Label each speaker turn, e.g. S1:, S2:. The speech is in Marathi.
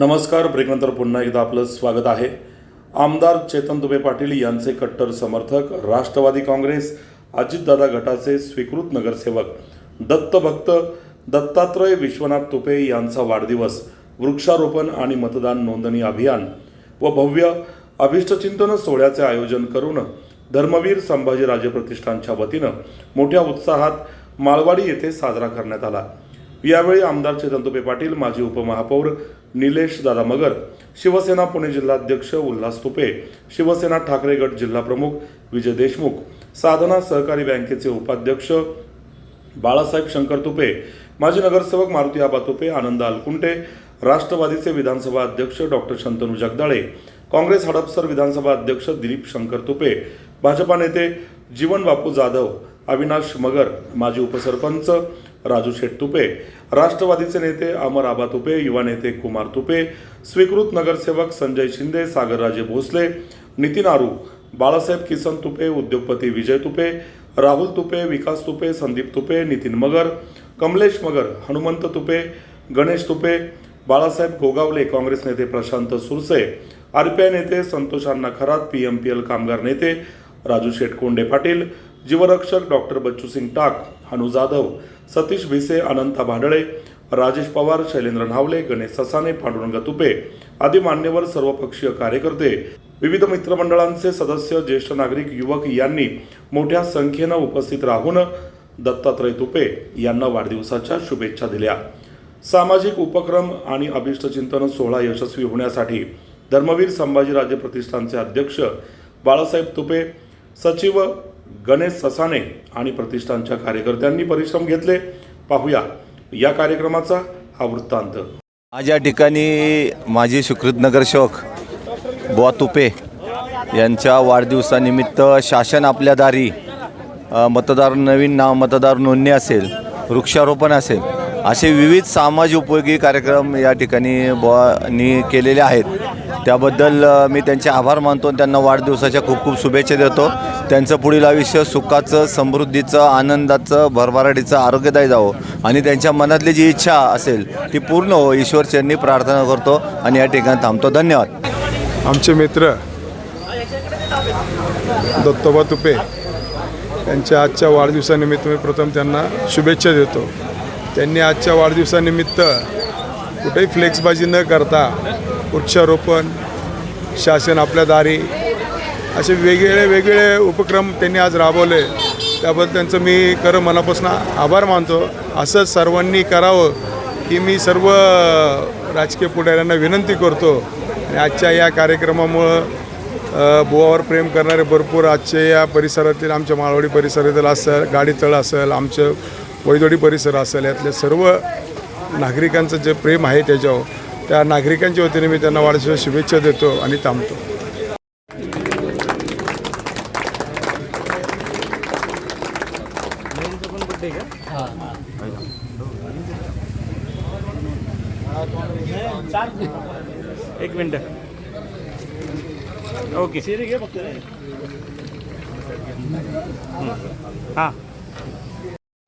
S1: नमस्कार ब्रेकनंतर पुन्हा एकदा आपलं स्वागत आहे. आमदार चेतन दुबे पाटील यांचे कट्टर समर्थक राष्ट्रवादी काँग्रेस अजितदादा गटाचे स्वीकृत नगरसेवक दत्तभक्त दत्तात्रय विश्वनाथ तुपे यांचा वाढदिवस वृक्षारोपण आणि मतदान नोंदणी अभियान व भव्य अभिष्टचिंतन सोहळ्याचे आयोजन करून धर्मवीर संभाजीराजे प्रतिष्ठानच्या वतीनं मोठ्या उत्साहात माळवाडी येथे साजरा करण्यात आला. यावेळी आमदार चेतन पाटील माजी उपमहापौर निलेश दादा मगर शिवसेना पुणे जिल्हाध्यक्ष उल्हास तुपे शिवसेना ठाकरे गट जिल्हा प्रमुख विजय देशमुख साधना सहकारी बँकेचे उपाध्यक्ष बाळासाहेब शंकर तुपे माजी नगरसेवक मारुती आबा तुपे आनंद अलकुंटे राष्ट्रवादीचे विधानसभा अध्यक्ष डॉक्टर शंतनू जगदाळे काँग्रेस हडपसर विधानसभा अध्यक्ष दिलीप शंकर तुपे भाजपा नेते जीवन बापू जाधव अविनाश मगर माजी उपसरपंच राजू शेठ तुपे राष्ट्रवादीचे नेते अमर आबा तुपे युवा नेते कुमार तुपे स्वीकृत नगरसेवक संजय शिंदे सागरराजे भोसले नितीन आरू बाळासाहेब किसन तुपे उद्योगपती विजय तुपे राहुल तुपे विकास तुपे संदीप तुपे नितीन मगर कमलेश मगर हनुमंत तुपे गणेश तुपे बाळासाहेब गोगावले काँग्रेस नेते प्रशांत सुरसे आरपीआय नेते Santosh Anna Kharat P M P L कामगार नेते राजू शेटकोंडे पाटील जीवरक्षक डॉक्टर बच्चू सिंग टाक हनु जाधव सतीश भिसे अनंता भांडळे राजेश पवार शैलेंद्र नावले गणेश ससाने पांडुरंग तुपे आदी मान्यवर सर्वपक्षीय कार्यकर्ते. विविध मित्रमंडळांचे सदस्य ज्येष्ठ नागरिक युवक यांनी मोठ्या संख्येनं उपस्थित राहून दत्तात्रय तुपे यांना वाढदिवसाच्या शुभेच्छा दिल्या. सामाजिक उपक्रम आणि अभिष्टचिंतन सोहळा यशस्वी होण्यासाठी धर्मवीर संभाजीराजे प्रतिष्ठानचे अध्यक्ष बाळासाहेब तुपे सचिव गणेश ससाने आणि प्रतिष्ठानच्या कार्यकर्त्यांनी परिश्रम घेतले. पाहूया या कार्यक्रमाचा हा वृत्तांत.
S2: आज या ठिकाणी माजी सुकृतनगर शोक बुवा तुपे यांच्या वाढदिवसानिमित्त शासन आपल्या दारी मतदार नवीन नाव मतदार नोंदणी असेल वृक्षारोपण असेल असे विविध सामाजिक उपयोगी कार्यक्रम या ठिकाणी बुवानी केलेले आहेत. त्याबद्दल मी त्यांचे आभार मानतो आणि त्यांना वाढदिवसाच्या खूप खूप शुभेच्छा देतो. त्यांचं पुढील आयुष्य सुखाचं समृद्धीचं आनंदाचं भरभराटीचं आरोग्यदायी जावं. आणि त्यांच्या मनातली जी इच्छा असेल ती पूर्ण हो ईश्वरचरणी प्रार्थना करतो आणि या ठिकाणी थांबतो. धन्यवाद.
S3: आमचे मित्र दत्तोबा तुपे त्यांच्या आजच्या वाढदिवसानिमित्त मी प्रथम त्यांना शुभेच्छा देतो. त्यांनी आजच्या वाढदिवसानिमित्त कुठेही फ्लेक्सबाजी न करता वृक्षारोपण शासन आपल्या दारी असे वेगवेगळे वेगवेगळे उपक्रम त्यांनी आज राबवले. त्याबद्दल त्यांचं मी खरं मनापासून आभार मानतो. असंच सर्वांनी करावं की मी सर्व राजकीय पुढाऱ्यांना विनंती करतो. आणि आजच्या या कार्यक्रमामुळं बुवावर प्रेम करणारे भरपूर आजच्या या परिसरातील आमच्या माळवाडी परिसरातील असेल गाडीतळ असेल आमचं वैदोडी परिसर असेल यातले सर्व नागरिकांचं जे प्रेम आहे त्याच्यावर. त्या नागरिकांच्या वतीने मी त्यांना वाढदिवसाच्या शुभेच्छा देतो आणि थांबतो.
S4: एक मिनिट. ओके. हां.